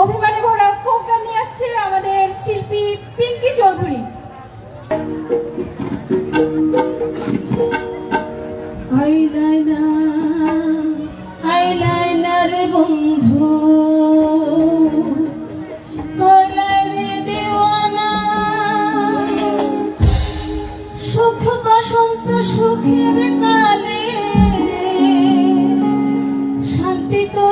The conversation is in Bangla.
অভিমানে ভরা ফোক গান নিয়ে আসছে আমাদের শিল্পী পিঙ্কি চৌধুরী। আইলাইনার আইলাইনার বন্ধু লাইনা রে দেওয়ানা, সুখ বসন্ত সুখের কালে, শান্তি তো